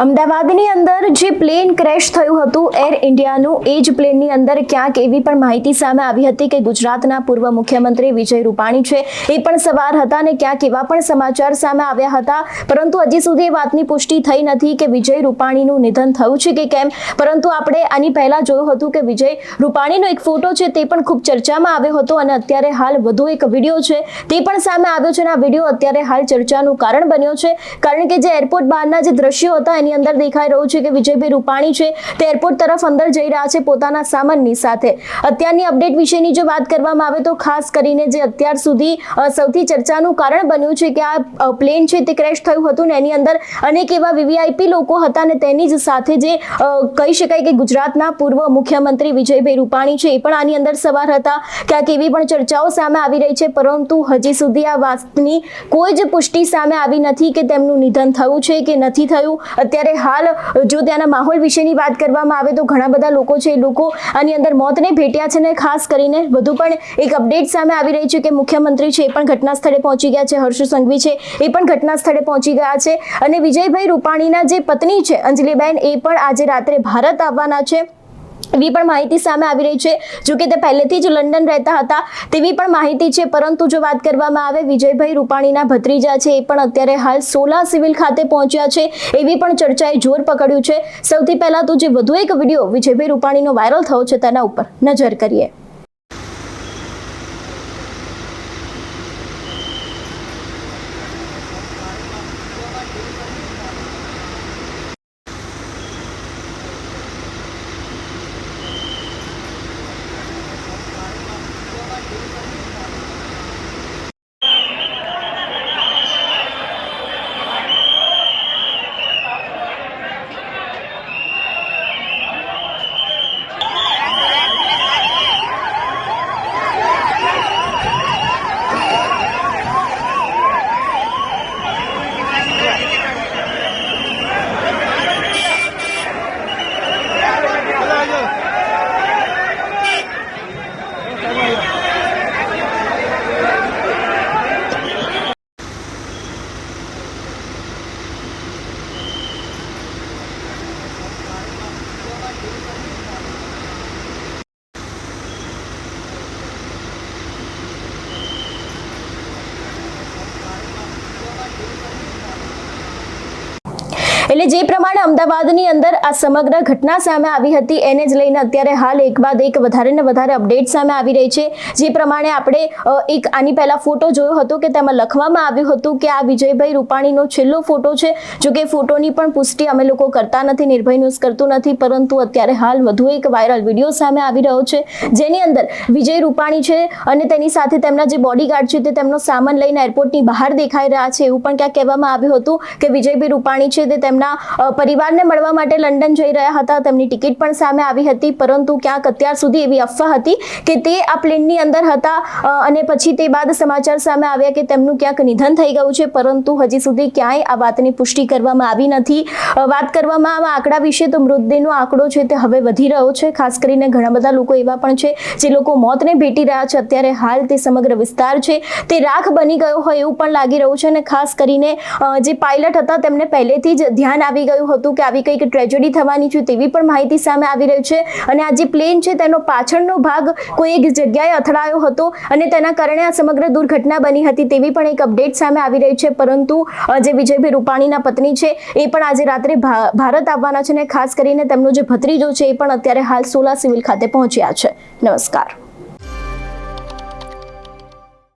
અમદાવાદની અંદર જે પ્લેન ક્રેશ થયું હતું એર ઇન્ડિયાનું એ જ પ્લેનની અંદર ક્યાંક એવી પણ માહિતી સામે આવી હતી કે ગુજરાતના પૂર્વ મુખ્યમંત્રી વિજય રૂપાણી છે. એ પણ સવાર હતા અને ક્યાંક એવા પણ સમાચાર સામે આવ્યા હતા. પરંતુ હજી સુધી એ વાતની પુષ્ટિ થઈ નથી કે વિજય રૂપાણીનું નિધન થયું છે કે કેમ. પરંતુ આપણે આની પહેલા જોયું હતું કે વિજય રૂપાણીનો એક ફોટો છે તે પણ ખૂબ ચર્ચામાં આવ્યો હતો અને અત્યારે હાલ વધુ એક વીડિયો છે તે પણ સામે આવ્યો છે અને આ વીડિયો અત્યારે હાલ ચર્ચાનું કારણ બન્યો છે. કારણ કે જે એરપોર્ટ બહારના જે દ્રશ્યો હતા એની અંદર દેખાઈ રહ્યું છે કે વિજયભાઈ રૂપાણી છે તે એરપોર્ટ તરફ અંદર જઈ રહ્યા છે પોતાના સામાનની સાથે. અત્યારની અપડેટ વિશેની જો વાત કરવામાં આવે તો ખાસ કરીને જે અત્યાર સુધી સૌથી ચર્ચાનું કારણ બન્યું છે કે આ પ્લેન છે તે ક્રેશ થયું હતું ને એની અંદર અનેક એવા વીવીઆઈપી લોકો હતા અને તેની જ સાથે જે કહી શકાય કે ગુજરાતના પૂર્વ મુખ્યમંત્રી વિજયભાઈ રૂપાણી છે એ પણ આની અંદર સવાર હતા. ક્યાંક એવી પણ ચર્ચાઓ સામે આવી રહી છે, પરંતુ હજી સુધી આ વાતની કોઈ જ પુષ્ટિ સામે આવી નથી કે તેમનું નિધન થયું છે કે નથી થયું. અત્યારે હાલ જો ત્યાંના માહોલ વિશેની વાત કરવામાં આવે તો ઘણા બધા લોકો છે એ લોકો આની અંદર મોતને ભેટ્યા છે ને ખાસ કરીને વધુ પણ એક અપડેટ સામે આવી રહી છે કે મુખ્યમંત્રી છે એ પણ ઘટના સ્થળે પહોંચી ગયા છે, હર્ષ સંઘવી છે એ પણ ઘટના સ્થળે પહોંચી ગયા છે અને વિજયભાઈ રૂપાણીના જે પત્ની છે, અંજલિબેન, એ પણ આજે રાત્રે ભારત આવવાના છે. એવી પણ માહિતી સામે આવી રહી છે. જો કે તે પહેલેથી જ લંડન રહેતા હતા તેવી પણ માહિતી છે. પરંતુ જો વાત કરવામાં આવે, વિજયભાઈ રૂપાણીના ભત્રીજા છે, એ પણ અત્યારે હાલ સોલા સિવિલ ખાતે પહોંચ્યા છે. એવી પણ ચર્ચાએ જોર પકડ્યું છે. સૌથી પહેલાં તો જે વધુ એક વીડિયો વિજયભાઈ રૂપાણીનો વાયરલ થયો છે તેના ઉપર નજર કરીએ. એટલે જે પ્રમાણે અમદાવાદની અંદર આ સમગ્ર ઘટના સામે આવી હતી, એને જ લઈને અત્યારે હાલ એક બાદ એક વધારે ને વધારે અપડેટ સામે આવી રહી છે. જે પ્રમાણે આપણે એક આની પહેલા ફોટો જોયો હતો કે તેમાં લખવામાં આવ્યું હતું કે આ વિજયભાઈ રૂપાણીનો છેલ્લો ફોટો છે. જો કે ફોટોની પણ પુષ્ટિ અમે લોકો કરતા નથી, નિર્ભય ન્યૂઝ કરતું નથી, પરંતુ અત્યારે હાલ વધુ એક વાયરલ વીડિયો સામે આવી રહ્યો છે. જેની અંદર વિજય રૂપાણી છે અને તેની સાથે તેમના જે બોડીગાર્ડ છે તે તેમનો સામાન લઈને એરપોર્ટની બહાર દેખાઈ રહ્યા છે. એવું પણ ક્યાંક કહેવામાં આવ્યું હતું કે વિજયભાઈ રૂપાણી છે તે તેમના અ, પરિવારને મળવા માટે લંડન જઈ રહ્યા હતા. તેમની ટિકિટ પણ સામે આવી હતી પરંતુ ક્યાંક અત્યાર સુધી એવી અફવા હતી કે તે આ પ્લેનની અંદર હતા અને પછી તે બાદ સમાચાર સામે આવ્યા કે તેમનું ક્યાંક નિધન થઈ ગયું છે પરંતુ હજી સુધી ક્યાંય આ વાતની પુષ્ટિ કરવામાં આવી નથી. વાત કરવામાં આવા આંકડા વિશે તો મૃતદેહનો આંકડો છે તે હવે વધી રહ્યો છે. ખાસ કરીને ઘણા બધા લોકો એવા પણ છે જે લોકો મોતને ભેટી રહ્યા છે. અત્યારે હાલ તે સમગ્ર વિસ્તાર છે તે રાખ બની ગયો હોય એવું પણ લાગી રહ્યું છે અને ખાસ કરીને જે પાયલટ હતા તેમને પહેલેથી જ ધ્યાન આવી ગયું હતું કે આવી કંઈક ટ્રેજેડી થવાની છે તેવી પણ માહિતી સામે આવી રહી છે. અને આ જે પ્લેન છે તેનો પાછળનો ભાગ કોઈ એક જગ્યાએ અથડાયો હતો અને તેના કારણે આ સમગ્ર દુર્ઘટના બની હતી તેવી પણ એક અપડેટ સામે આવી રહી છે. પરંતુ જે વિજયભાઈ રૂપાણીના પત્ની છે એ પણ આજે રાત્રે ભારત આવવાના છે અને ખાસ કરીને તેમનો જે ભત્રીજો છે એ પણ અત્યારે હાલ સોલા સિવિલ ખાતે પહોંચ્યા છે. નમસ્કાર.